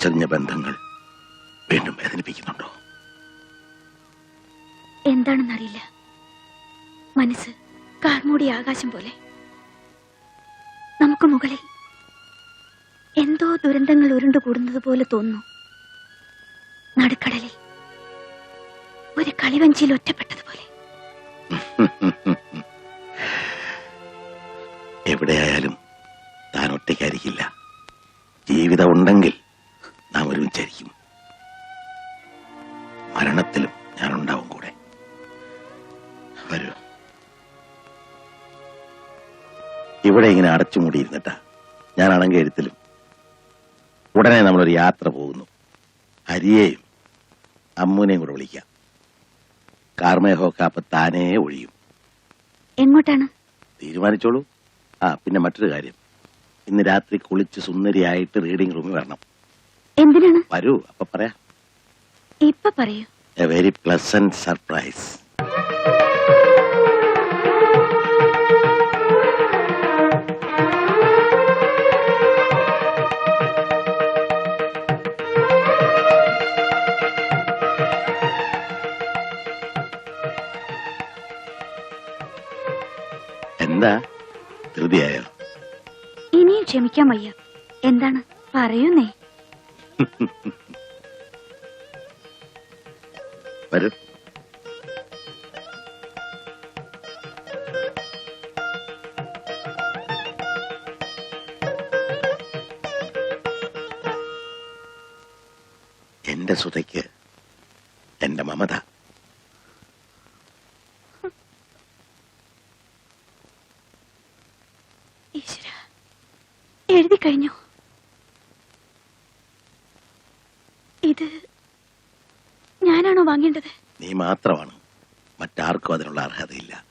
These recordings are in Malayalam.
മുറിച്ചറിഞ്ഞ ബന്ധങ്ങൾ വീണ്ടും വേദനിപ്പിക്കുന്നുണ്ടോ? എന്താണെന്നറിയില്ല. മനസ്സ് കാർമൂടി ആകാശം പോലെ. നമുക്ക് മുകളിൽ എന്തോ ദുരന്തങ്ങൾ ഉരുണ്ടുകൂടുന്നത് പോലെ തോന്നുന്നു. നടുക്കടലിൽ ഒരു കളിവഞ്ചിയിൽ ഒറ്റപ്പെട്ടതുപോലെ എവിടെയായാലും താൻ ഒറ്റയ്ക്കായിരിക്കില്ല. ജീവിതം ഉണ്ടെങ്കിൽ നാം ഒരുമിച്ചായിരിക്കും മരണത്തിലും ഞാനുണ്ടാവും കൂടെ. വരൂ. ഇവിടെ ഇങ്ങനെ അടച്ചുമൂടിയിരുന്നിട്ടാ ഞാനാണെങ്കിൽ എഴുത്തിലും ഉടനെ നമ്മളൊരു യാത്ര പോകുന്നു. ഹരിയെയും അമ്മൂനെയും കൂടെ വിളിക്കാം. കാർമേഹമൊക്കെ അപ്പൊ താനേ ഒഴിയും. എങ്ങോട്ടാണ്? തീരുമാനിച്ചോളൂ. ആ പിന്നെ മറ്റൊരു കാര്യം. ഇന്ന് രാത്രി കുളിച്ച് സുന്ദരിയായിട്ട് റീഡിംഗ് റൂമിൽ വരണം. എന്തിനാണ്? വരൂ അപ്പൊ പറയാം. ഇപ്പൊ പറയൂ. A very pleasant surprise. എന്താ? ധൃതിയായോ? ഇനിയും ക്ഷമിക്കാൻ വയ്യ. എന്താണ്? പറയുന്നേ. വരൂ. എന്റെ സുതയ്ക്ക് എന്റെ മമത. എഴുതി കഴിഞ്ഞു? മാത്രമാണ്. മറ്റാർക്കും അതിനുള്ള അർഹതയില്ല.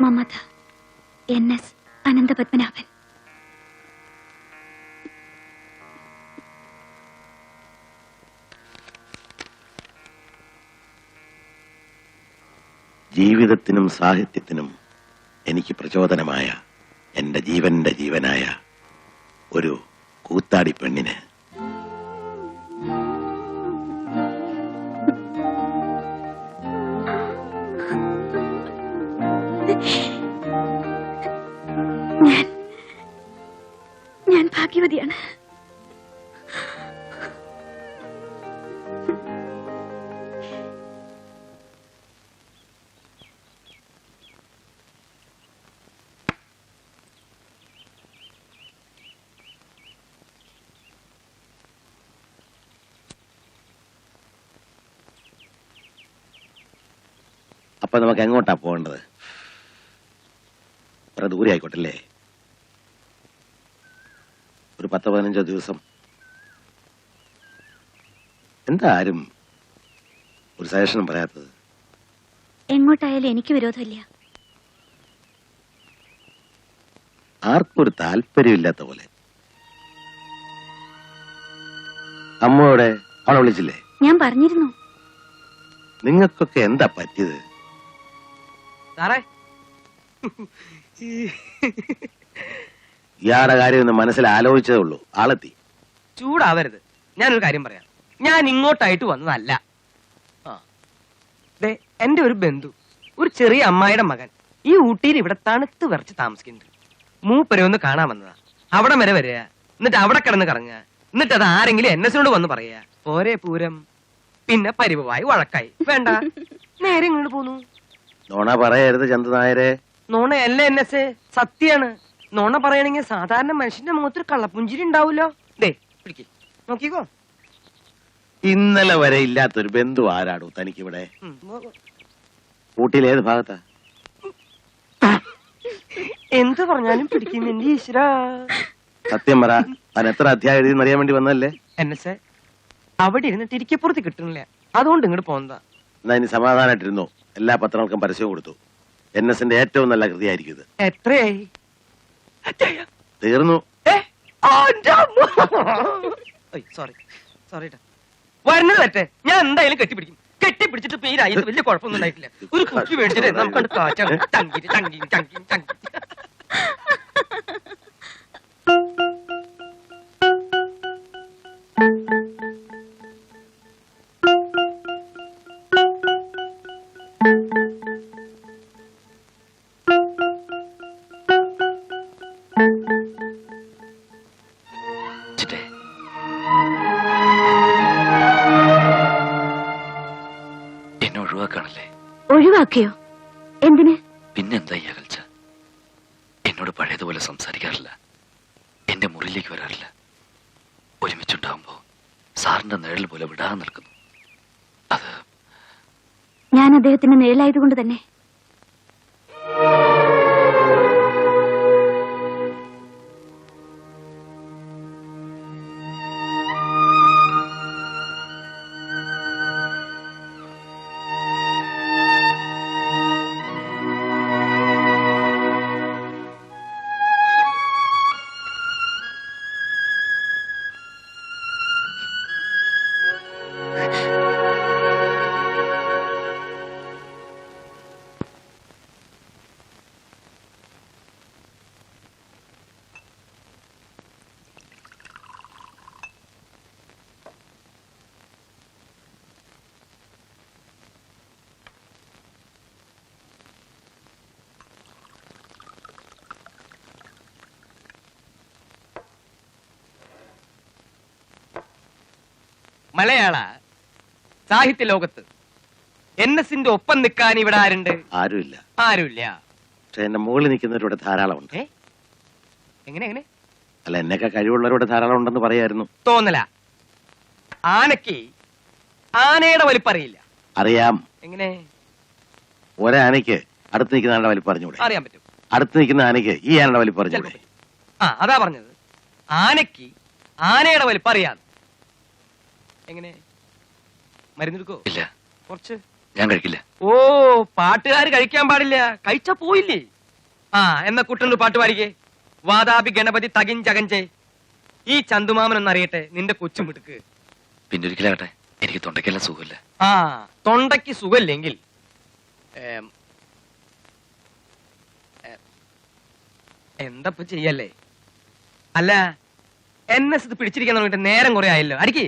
Mamata N S Ananthapadmanabhan. ജീവിതത്തിനും സാഹിത്യത്തിനും എനിക്ക് പ്രചോദനമായ എന്റെ ജീവന്റെ ജീവനായ ഒരു കൂത്താടി പെണ്ണിന്. ഞാൻ ഞാൻ ഭാഗ്യവതിയാണ്. അപ്പൊ നമുക്ക് എങ്ങോട്ടാ പോകേണ്ടത്? അത്ര ദൂരെ ആയിക്കോട്ടല്ലേ? ഒരു പത്ത് പതിനഞ്ചോ ദിവസം. എന്താ ആരും ഒരു സജഷനും പറയാത്തത്? എങ്ങോട്ടായാലും എനിക്ക് വിരോധമില്ല. ആർക്കും ഒരു താല്പര്യമില്ലാത്ത പോലെ. അമ്മയോടെ അവളെ വിളിച്ചില്ലേ? ഞാൻ പറഞ്ഞിരുന്നു. നിങ്ങൾക്കൊക്കെ എന്താ പറ്റിയത്? സാറേ. ഇയാളുടെ കാര്യം ഒന്ന് മനസ്സിൽ ആലോചിച്ചതേ ഉള്ളൂ. ആളെത്തി. ചൂടാവരുത്. ഞാനൊരു കാര്യം പറയാം. ഞാൻ ഇങ്ങോട്ടായിട്ട് വന്നതല്ല. ആ. ദേ എന്റെ ഒരു ബന്ധു ഒരു ചെറിയ അമ്മായിയുടെ മകൻ ഈ ഊട്ടിയിൽ ഇവിടെ തണുത്ത് വിറച്ച് താമസിക്കുന്നുണ്ട്. മൂപ്പരെ ഒന്ന് കാണാൻ വന്നതാ. അവിടെ വരെ വരിക. എന്നിട്ട് അവിടെ കിടന്ന് കറങ്ങുക. എന്നിട്ട് അത് ആരെങ്കിലും എൻ എസിനോട് വന്ന് പറയുക. പോരെ പൂരം. പിന്നെ പരിവായി വഴക്കായി. വേണ്ട. നേരെ ഇങ്ങോട്ട് പോന്നു. നോണ പറയരുത് ചന്ത നായരെ. നോണയല്ല എൻ എസ് സത്യാണ്. നോണ പറയണെങ്കിൽ സാധാരണ മനുഷ്യന്റെ മുഖത്തൊരു കള്ളപ്പുഞ്ചിരി ഉണ്ടാവൂലോ? ദേ പിടിക്ക്. നോക്കിക്കോ. ഇന്നലെ വരെ ഇല്ലാത്തൊരു ബന്ധു ആരാടോ തനിക്കിവിടെ? ഉം. ഊട്ടിയിൽ ഏത് ഭാഗത്താ? എന്ത് പറഞ്ഞാലും പിടിക്കും എന്റെ ഈശ്വര. സത്യം പറ താൻ എത്ര അധ്യായം എഴുതി അറിയാൻ വേണ്ടി വന്നതല്ലേ? എൻ എസ് അവിടെ ഇരുന്നിട്ട് ഇരിക്കപ്പുറത്ത് കിട്ടണില്ല അതുകൊണ്ട് ഇങ്ങോട്ട് പോന്നതാ. എന്നാ ഇനി സമാധാനമായിട്ടിരുന്നു എല്ലാ പത്രങ്ങൾക്കും പരസ്യം കൊടുത്തു. എൻ എസിന്റെ ഏറ്റവും നല്ല കൃതിയായിരിക്കും ഇത്. എത്രയായി? എത്രയാ? തീർന്നു. Sorry sorry. വരുന്നത് പറ്റേ ഞാൻ എന്തായാലും കെട്ടിപ്പിടിക്കും. കെട്ടിപ്പിടിച്ചിട്ട് പേരാ ഇത് വലിയ കുഴപ്പമൊന്നും ഉണ്ടായിട്ടില്ല. ഒരു കുപ്പി മേടിച്ചിട്ട് നമുക്ക് കാച്ചാണ് തങ്കി തങ്കി തങ്കി ചങ്കി ഒഴിവാക്കാണല്ലേ? ഒഴിവാക്കിയോ? എന്തിന്? പിന്നെന്താ ഈ അകൽച്ച? എന്നോട് പഴയതുപോലെ സംസാരിക്കാറില്ല. എന്റെ മുറിയിലേക്ക് വരാറില്ല. ഒരുമിച്ചുണ്ടാവുമ്പോ സാറിന്റെ നിഴൽ പോലെ വിടാതെ നിൽക്കുന്നു. അത് ഞാൻ അദ്ദേഹത്തിന് നിഴലായതുകൊണ്ട് തന്നെ മലയാള സാഹിത്യ ലോകത്ത് എൻ എസിന്റെ ഒപ്പം നിൽക്കാൻ ഇവിടെ ആരുണ്ട്? ആരുമില്ല. ആരുമില്ല. പക്ഷെ എന്റെ മുകളിൽ നിൽക്കുന്നവരിവിടെ ധാരാളമുണ്ട്. ഏ? എങ്ങനെ എങ്ങനെ? അല്ല എന്നൊക്കെ കഴിവുള്ളവരോട് ധാരാളം ഉണ്ടെന്ന് പറയായിരുന്നു. തോന്നല. ആനയ്ക്ക് ആനയുടെ വലിപ്പറിയില്ല. അറിയാം. എങ്ങനെ? ഒരാനയ്ക്ക് അടുത്ത് നിൽക്കുന്ന ആളുടെ വലിപ്പം അറിഞ്ഞൂടെ അറിയാൻ പറ്റും. അടുത്ത് നിൽക്കുന്ന ആനയ്ക്ക് ഈ ആനയുടെ വലിപ്പം അറിഞ്ഞൂടെ. ആ അതാ പറഞ്ഞത്. ആനയ്ക്ക് ആനയുടെ വലിപ്പം അറിയാം. എങ്ങനെ? മരുന്നെടുക്കോ? ഇല്ല. കുറച്ച്? ഞാൻ കഴിക്കില്ല. ഓ പാട്ടുകാർ കഴിക്കാൻ പാടില്ല. കഴിച്ചാ പോയില്ലേ? ആ എന്ന കുട്ടനൊരു പാട്ട് പാടിക്കേ. വാതാപി ഗണപതി തകിൻ ചകഞ്ചേ. ഈ ചന്തുമാമൻ ഒന്നറിയട്ടെ നിന്റെ കൊച്ചു മിടുക്ക് പിന്നെ ഒരിക്കലാകട്ടെ എനിക്ക് തൊണ്ടയ്ക്കെല്ലാം സുഖമില്ല. ആ തൊണ്ടയ്ക്ക് സുഖമില്ലെങ്കിൽ. എന്തപ്പോ ചെയ്യല്ലേ? അല്ല എന്നെ ഇത് പിടിച്ചിരിക്കാൻ തുടങ്ങിയിട്ട് നേരം കുറെ ആയല്ലോ. അടിക്ക്.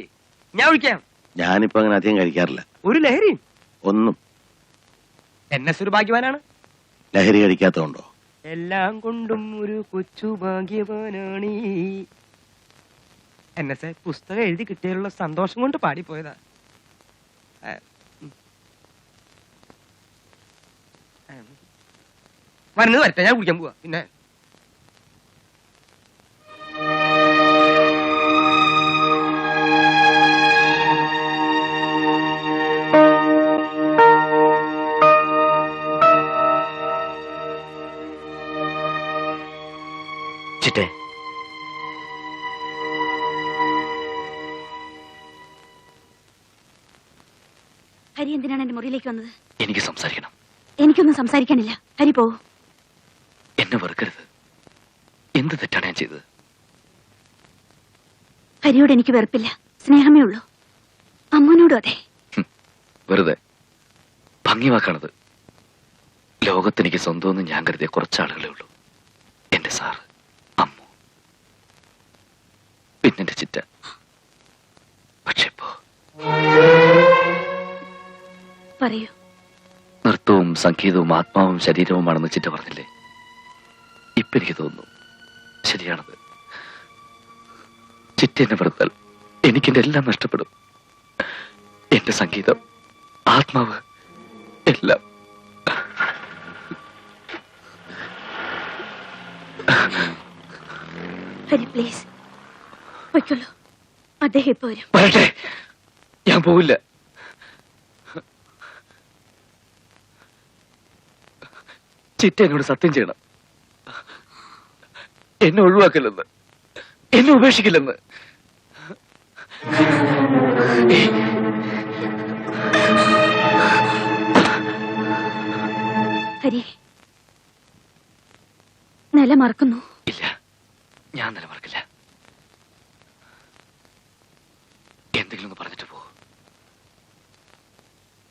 ഞാൻ വിളിക്കാം. ഞാനിപ്പോ അങ്ങനെ അധികം കഴിക്കാറില്ല. ഒരു ലഹരി? ഒന്നും. എന്നെ എസ് ഒരു ഭാഗ്യവാനാണ്. ലഹരി കഴിക്കാത്തതുണ്ടോ? എല്ലാം കൊണ്ടും ഒരു കൊച്ചു ഭാഗ്യവാനാണ്. എൻ എസ് പുസ്തകം എഴുതി കിട്ടിയുള്ള സന്തോഷം കൊണ്ട് പാടിപ്പോയതാ. വരുന്നത് വരട്ടെ ഞാൻ കുടിക്കാൻ പോവാ. പിന്നെ ഹരി എന്തിനാണ് എന്റെ മുറിയിലേക്ക് വന്നത്? എനിക്ക് സംസാരിക്കണം. എനിക്കൊന്നും സംസാരിക്കാനില്ല. ഹരി പോവൂ എന്നെ വെറുക്കരുത്. എന്ത് തെറ്റാണ് ഞാൻ ചെയ്തത്? ഹരിയോട് എനിക്ക് വെറുപ്പില്ല. സ്നേഹമേ ഉള്ളൂ. അമ്മനോടും അതെ. വെറുതെ. ഭംഗിവാക്കാണത്. ലോകത്തെനിക്ക് സ്വന്തമെന്ന് ഞാൻ കരുതിയ കുറച്ചാളുകളേ ഉള്ളൂ. എന്റെ സാറ്. പറയൂ. നൃത്തവും സംഗീതവും ആത്മാവും ശരീരവുമാണെന്ന് ചിറ്റ പറഞ്ഞില്ലേ? ഇപ്പൊ എനിക്ക് തോന്നുന്നു ശരിയാണത്. ചിറ്റ എന്നെ വെറുത്താൽ എനിക്കെന്റെ എല്ലാം നഷ്ടപ്പെടും. എന്റെ സംഗീതം ആത്മാവ് എല്ലാം. ഹരി പ്ലീസ്. അദ്ദേഹം ഇപ്പൊ വരും. വരട്ടെ. ഞാൻ പോവില്ല. ചിറ്റ എന്നോട് സത്യം ചെയ്യണം. എന്നെ ഒഴിവാക്കില്ലെന്ന്. എന്നെ ഉപേക്ഷിക്കില്ലെന്ന്. ഹരി നില മറക്കുന്നു. ഇല്ല ഞാൻ നില മറക്കില്ല. എന്തെങ്കിലും ഒന്ന് പറഞ്ഞിട്ട് പോ.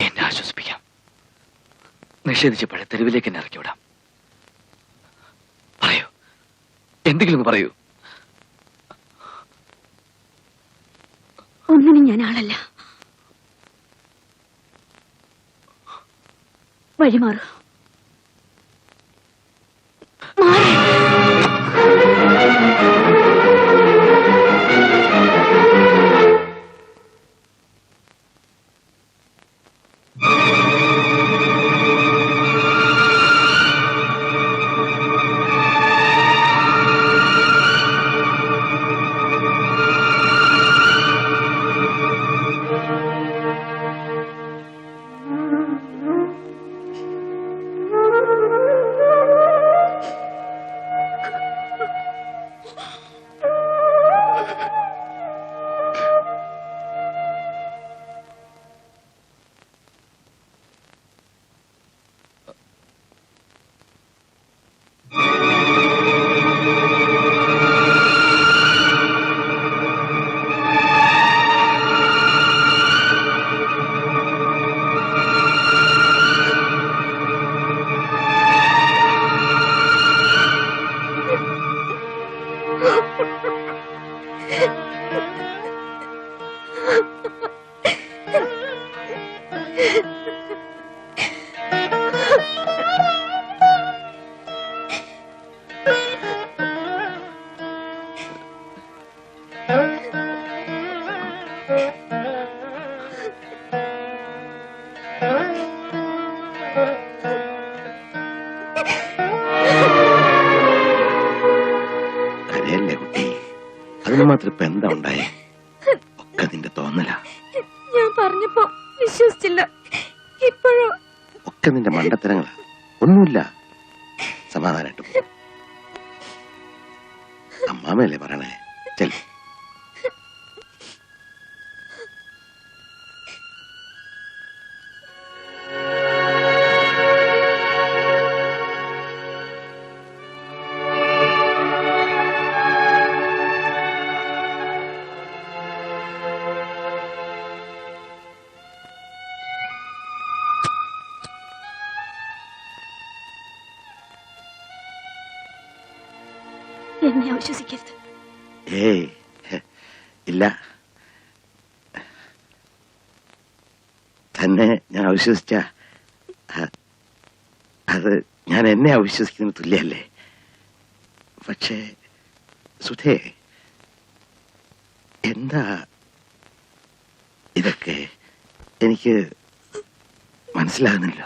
എന്നെ ആശ്വസിപ്പിക്ക്. നിഷേധിച്ചപ്പോഴെ തെരുവിലേക്ക് എന്നെ ഇറക്കി വിടാം. പറയൂ. എന്തെങ്കിലും പറയൂ. ഒന്നിനും ഞാൻ ആളല്ല. വഴിമാറു മാറ്. Ha ha ha! അതിന് മാത്രം ഇപ്പൊ എന്താ ഉണ്ടായേ? ഒക്കെ നിന്റെ തോന്നലാ. ഞാൻ പറഞ്ഞപ്പോ വിശ്വസിച്ചില്ല. ഇപ്പോഴോ? ഒക്കെ നിന്റെ മണ്ടത്തരങ്ങളാ. ഒന്നുമില്ല. സമാധാനായിട്ട്. അമ്മാമയല്ലേ പറയണേ? ചെൽ എന്നെ അവിശ്വസിക്കരുത് ഏയ് ഇല്ല. തന്നെ ഞാൻ അവിശ്വസിച്ച അത് ഞാൻ എന്നെ അവിശ്വസിക്കുന്ന തുല്യല്ലേ? പക്ഷേ സുധേ എന്താ ഇതൊക്കെ എനിക്ക് മനസ്സിലാകുന്നില്ല.